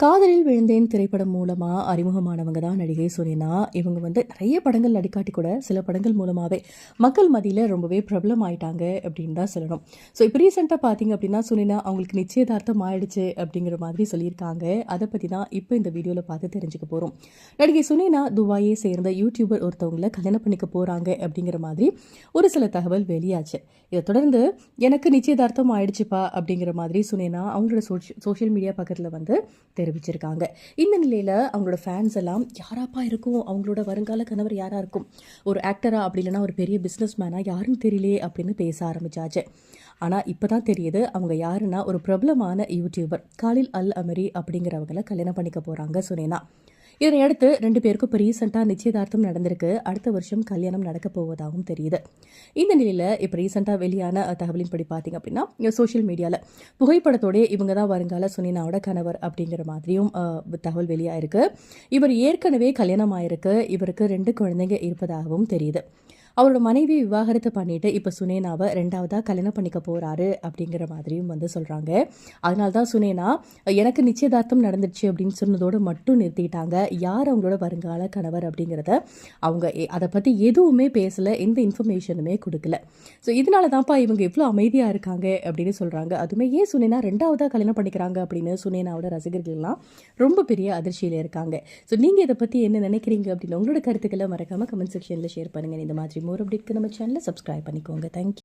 காதலில் விழுந்தேன் திரைப்படம் மூலமாக அறிமுகமானவங்க தான் நடிகை சுனினா. இவங்க வந்து நிறைய படங்கள் நடிக்காட்டி கூட சில படங்கள் மூலமாகவே மக்கள் மத்தியில் ரொம்பவே பிரபலம் ஆயிட்டாங்க அப்படின்னு தான் சொல்லணும். ஸோ இப்போ ரீசெண்டாக பார்த்தீங்க அப்படின்னா சுனினா அவங்களுக்கு நிச்சயதார்த்தம் ஆயிடுச்சு அப்படிங்கிற மாதிரி சொல்லியிருக்காங்க. அதை பற்றி தான் இப்போ இந்த வீடியோவில் பார்த்து தெரிஞ்சுக்க போகிறோம் நடிகை சுனினா துபாயை சேர்ந்த யூடியூபர் ஒருத்தவங்கள கல்யாணம் பண்ணிக்க போகிறாங்க அப்படிங்கிற மாதிரி ஒரு சில தகவல் வெளியாச்சு. இதை தொடர்ந்து எனக்கு நிச்சயதார்த்தம் ஆயிடுச்சுப்பா அப்படிங்கிற மாதிரி சுனினா அவங்களோட சோஷியல் மீடியா பக்கத்தில் வந்து தெரிவிச்சிருக்காங்க. இந்த நிலையில் அவங்களோட ஃபேன்ஸ் எல்லாம் யாராப்பா இருக்கும்? அவங்களோட வருங்கால கணவர் யாராக இருக்கும்? ஒரு ஆக்டரா அப்படி இல்லைன்னா ஒரு பெரிய பிஸ்னஸ் மேனா யாருன்னு தெரியலையே அப்படின்னு பேச ஆரம்பிச்சாச்சு. ஆனால் இப்போ தான் தெரியுது அவங்க யாருன்னா ஒரு பிரபலமான யூடியூபர் காலில் அல் அமரி அப்படிங்கிறவங்கள கல்யாணம் பண்ணிக்க போகிறாங்க சுனேனா. இதனை அடுத்து ரெண்டு பேருக்கும் இப்போ ரீசெண்டாக நிச்சயதார்த்தம் நடந்திருக்கு. அடுத்த வருஷம் கல்யாணம் நடக்க போவதாகவும் தெரியுது. இந்த நிலையில் இப்போ ரீசெண்டாக வெளியான தகவலின்படி பார்த்தீங்க அப்படின்னா சோஷியல் மீடியாவில் புகைப்படத்தோடய இவங்க தான் வருங்கால சுனினாவோட கணவர் அப்படிங்கிற மாதிரியும் தகவல் தகவல் இருக்குது இவர் ஏற்கனவே கல்யாணம் ஆயிருக்கு இவருக்கு ரெண்டு குழந்தைங்க இருப்பதாகவும் தெரியுது. அவரோட மனைவி விவாகரத்து பண்ணிட்டு இப்போ சுனேனாவை ரெண்டாவதாக கல்யாணம் பண்ணிக்க போகிறாரு அப்படிங்கிற மாதிரியும் வந்து சொல்கிறாங்க அதனால தான் சுனேனா எனக்கு நிச்சயதார்த்தம் நடந்துச்சு அப்படின்னு சொன்னதோடு மட்டும் நிறுத்திட்டாங்க. யார் அவங்களோட வருங்கால கணவர் அப்படிங்கிறத அவங்க எ- அதை பற்றி எதுவுமே பேசலை எந்த இன்ஃபர்மேஷனுமே கொடுக்கல. ஸோ இதனால தான்ப்பா இவங்க இவ்வளோ அமைதியாக இருக்காங்க அப்படின்னு சொல்கிறாங்க அதுவுமே ஏன் சுனேனா ரெண்டாவதாக கல்யாணம் பண்ணிக்கிறாங்க அப்படின்னு சுனேனாவோட ரசிகர்கள்லாம் ரொம்ப பெரிய அதிர்ச்சியில் இருக்காங்க. ஸோ நீங்கள் இதை பற்றி என்ன நினைக்கிறீங்க அப்படின்னு உங்களோட கருத்துக்களை மறக்காமல் கமெண்ட் செக்ஷனில் ஷேர் பண்ணுங்கள் இந்த மாதிரி மோர் அப்டேட்க்கு நம்ம சேனலை சப்ஸ்கிரைப் பண்ணிக்கோங்க தேங்க்யூ